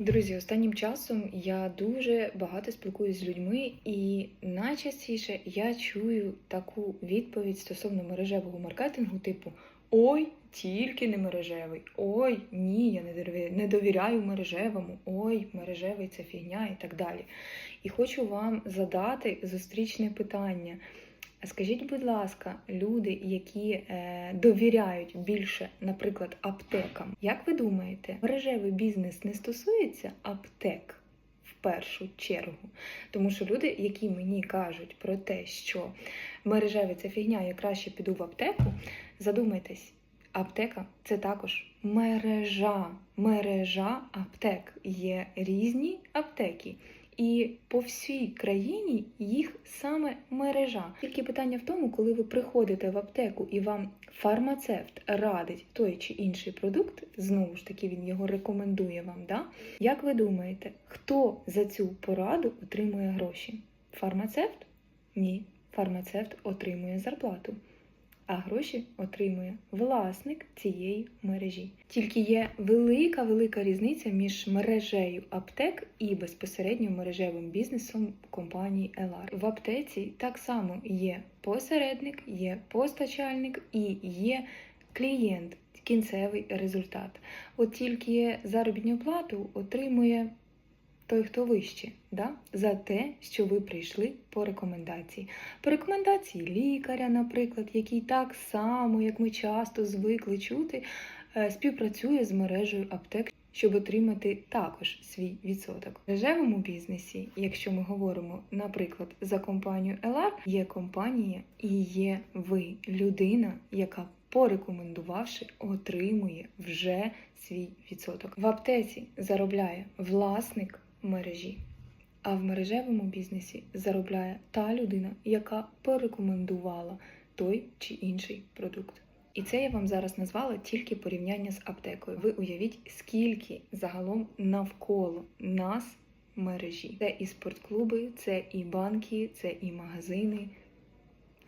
Друзі, останнім часом я дуже багато спілкуюся з людьми, і найчастіше я чую таку відповідь стосовно мережевого маркетингу, типу Ой, тільки не мережевий, ой, ні, я не дові- довіряю мережевому, ой, мережевий це фігня і так далі. І хочу вам задати зустрічне питання. Скажіть, будь ласка, люди, які е, довіряють більше, наприклад, аптекам, як ви думаєте, мережевий бізнес не стосується аптек в першу чергу? Тому що люди, які мені кажуть про те, що мережевий це фігня, я краще піду в аптеку, задумайтесь, аптека це також мережа, мережа аптек. Є різні аптеки. І по всій країні їх саме мережа. Тільки питання в тому, коли ви приходите в аптеку і вам фармацевт радить той чи інший продукт, знову ж таки він його рекомендує вам. Да? Як ви думаєте, хто за цю пораду отримує гроші? Фармацевт? Ні. Фармацевт отримує зарплату. А гроші отримує власник цієї мережі. Тільки є велика велика різниця між мережею аптек і безпосередньо мережевим бізнесом компанії LR. В аптеці так само є посередник, є постачальник і є клієнт, кінцевий результат. От тільки заробітну плату отримує той, хто вище, да? за те, що ви прийшли по рекомендації. По рекомендації лікаря, наприклад, який так само, як ми часто звикли чути, е, співпрацює з мережею аптек, щоб отримати також свій відсоток. В мережевому бізнесі, якщо ми говоримо, наприклад, за компанію LR, є компанія і є ви, людина, яка порекомендувавши, отримує вже свій відсоток. В аптеці заробляє власник мережі. А в мережевому бізнесі заробляє та людина, яка порекомендувала той чи інший продукт. І це я вам зараз назвала тільки порівняння з аптекою. Ви уявіть, скільки загалом навколо нас мережі. Це і спортклуби, це і банки, це і магазини.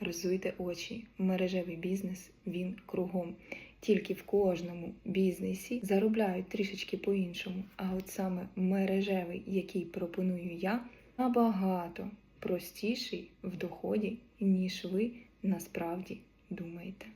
Розуйте очі. Мережевий бізнес він кругом. Тільки в кожному бізнесі заробляють трішечки по-іншому. А от саме мережевий, який пропоную я, набагато простіший в доході, ніж ви насправді думаєте.